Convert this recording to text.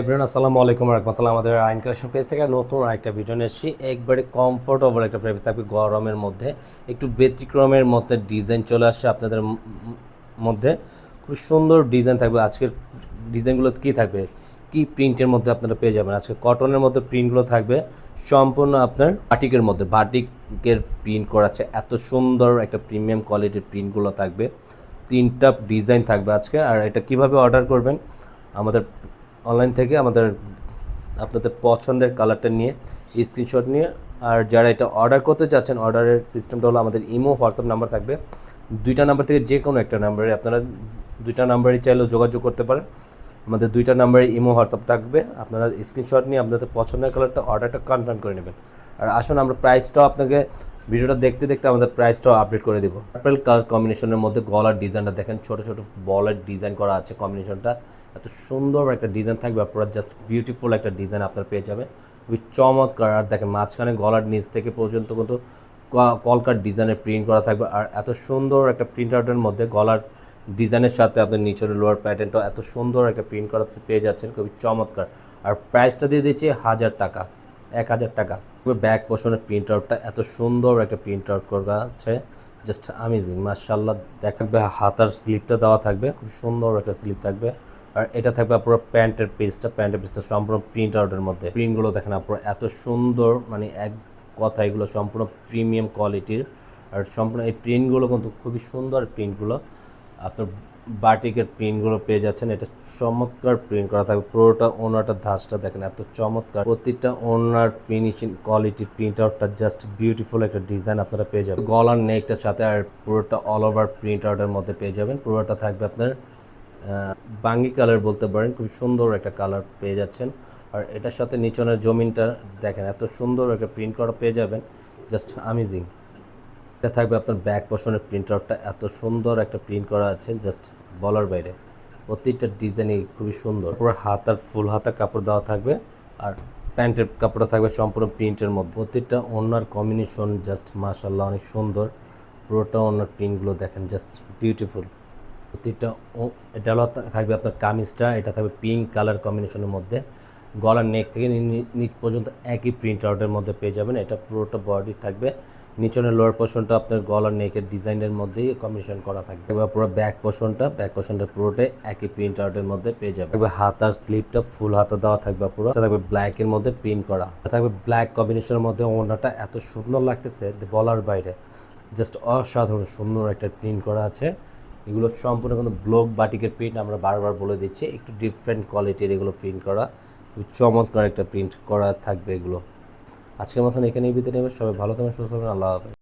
Everyone, আসসালামু আলাইকুম রহমতুল্লাহ। আমাদের আইন কালেকশন পেজ থেকে নতুন আরেকটা ভিডিও নিয়ে এসেছি। একবারে কমফোর্টেবল একটা ফেব্রিক থাকবে গরমের মধ্যে। একটু ব্যতিক্রমের মধ্যে ডিজাইন চলে আসছে আপনাদের মধ্যে। খুব সুন্দর ডিজাইন থাকবে। আজকের ডিজাইনগুলো কী থাকবে? কি প্রিন্টের মধ্যে আপনারা পেয়ে যাবেন? আজকে কটনের মধ্যে প্রিন্টগুলো থাকবে। সম্পূর্ণ আপনার বাটিকের মধ্যে। বাটিকের প্রিন্ট করাচ্ছে। এত সুন্দর একটা প্রিমিয়াম কোয়ালিটির প্রিন্টগুলো থাকবে। তিনটা ডিজাইন থাকবে আজকে। আর এটা কীভাবে অর্ডার করবেন? আমাদের অনলাইন থেকে আমাদের, আপনাদের পছন্দের কালারটা নিয়ে স্ক্রিনশট নিয়ে, আর যারা এটা অর্ডার করতে চাচ্ছেন অর্ডারের সিস্টেমটা হলো আমাদের ইমো, হোয়াটসঅ্যাপ নাম্বার থাকবে। দুইটা নাম্বার থেকে যে কোনো একটা নাম্বারে আপনারা দুইটা নাম্বারই চাইলেও যোগাযোগ করতে পারেন। আমাদের দুইটা নাম্বারে ইমো, হোয়াটসঅ্যাপ থাকবে। আপনারা স্ক্রিনশট নিয়ে আপনাদের পছন্দের কালারটা অর্ডারটা কনফার্ম করে নেবেন। আর আসুন, আমরা প্রাইসটাও আপনাকে ভিডিওটা দেখতে দেখতে আমাদের প্রাইসটাও আপডেট করে দেবো। পার্পল কালার কম্বিনেশনের মধ্যে গলার ডিজাইনটা দেখেন। ছোটো ছোটো বলের ডিজাইন করা আছে কম্বিনেশনটা এত সুন্দর একটা ডিজাইন থাকবে, আপনারা জাস্ট বিউটিফুল একটা ডিজাইন আপনার পেয়ে যাবেন। খুবই চমৎকার। আর দেখেন, মাঝখানে গলার নিচ থেকে পর্যন্ত কিন্তু কলকার ডিজাইনের প্রিন্ট করা থাকবে। আর এত সুন্দর একটা প্রিন্ট আউটের মধ্যে গলার ডিজাইনের সাথে আপনার নিচের লোয়ার প্যাটার্নটা এত সুন্দর একটা প্রিন্ট করা পেয়ে যাচ্ছেন, খুবই চমৎকার। আর প্রাইসটা দিয়ে দিচ্ছে হাজার টাকা, এক হাজার টাকা। ব্যাক পোষণের প্রিন্ট আউটটা এত সুন্দর একটা প্রিন্ট আউট করা আছে। জাস্ট আমেজিং মার্শাল্লাহ দেখাবে হাতার স্লিপটা দেওয়া থাকবে, খুব সুন্দর একটা স্লিপ থাকবে। আর এটা থাকবে আপনার প্যান্টের পেজটা প্যান্টের পেজটা সম্পূর্ণ প্রিন্ট আউটের মধ্যে। প্রিন্টগুলো দেখেন আপনার এত সুন্দর মানে এক কথা এগুলো সম্পূর্ণ প্রিমিয়াম কোয়ালিটির আর সম্পূর্ণ এই প্রিন্টগুলো কিন্তু খুবই সুন্দর প্রিন্টগুলো আপনার বাটিকের প্রিন্টগুলো পেয়ে যাচ্ছেন। এটা চমৎকার প্রিন্ট করা থাকবে। পুরোটা ওনারটার ধাঁচটা দেখেন, এত চমৎকার। প্রতিটা ওনার ফিনিশিং কোয়ালিটি প্রিন্ট আউটটা জাস্ট বিউটিফুল একটা ডিজাইন আপনারা পেয়ে যাবেন। গলার নেকটার সাথে আর পুরোটা অল ওভার প্রিন্ট আউটের মধ্যে পেয়ে যাবেন। পুরোটা থাকবে আপনার বাঙ্গি কালার বলতে পারেন। খুব সুন্দর একটা কালার পেয়ে যাচ্ছেন। আর এটার সাথে নিচনের জমিনটা দেখেন, এত সুন্দর একটা প্রিন্ট করা পেয়ে যাবেন। জাস্ট আমেজিং এটা থাকবে আপনার ব্যাক পোর্শনের প্রিন্ট আউটটা এত সুন্দর একটা প্রিন্ট করা আছে জাস্ট বলার বাইরে। প্রতিটা ডিজাইনই খুবই সুন্দর। পুরো হাত আর ফুল হাতা কাপড় দেওয়া থাকবে, আর প্যান্টের কাপড়টা থাকবে সম্পূর্ণ প্রিন্টের মধ্যে। প্রতিটা ওনার কম্বিনেশন জাস্ট মাশাল্লাহ অনেক সুন্দর। পুরোটা ওনার প্রিন্টগুলো দেখেন জাস্ট বিউটিফুল প্রতিটা এটা থাকবে আপনার কামিজটা, এটা থাকবে পিঙ্ক কালার কম্বিনেশনের মধ্যে। গলার নেক থেকে নিচ পর্যন্ত একই প্রিন্ট আউটের মধ্যে পেয়ে যাবেন। এটা পুরোটা বডি থাকবে। নিচনের লোয়ার পোর্শনটা আপনার গলার নেকের ডিজাইনের মধ্যেই কম্বিনেশন করা থাকবে। এবার পুরো ব্যাক পোর্শনটা ব্যাক পোর্শনটা পুরোটাই একই প্রিন্ট আউটের মধ্যে পেয়ে যাবে থাকবে হাতার স্লিপটা ফুল হাতা দেওয়া থাকবে পুরো। থাকবে ব্ল্যাকের মধ্যে প্রিন্ট করা। থাকবে ব্ল্যাক কম্বিনেশনের মধ্যে ওনাটা এত সুন্দর লাগতেছে বলার বাইরে। জাস্ট অসাধারণ সুন্দর একটা প্রিন্ট করা আছে। এগুলো সম্পূর্ণ কোনো ব্লক বাটিকের প্রিন্ট আমরা বারবার বলে দিচ্ছি। একটু ডিফারেন্ট কোয়ালিটির এগুলো প্রিন্ট করা। চমৎকার একটা প্রিন্ট করা থাকবে এগুলো। আজকের মতন এখানেই বিদায় নেবে। সবাই ভালো থাকবেন, সুস্থ থাকবেন। আল্লাহ হাফেজ।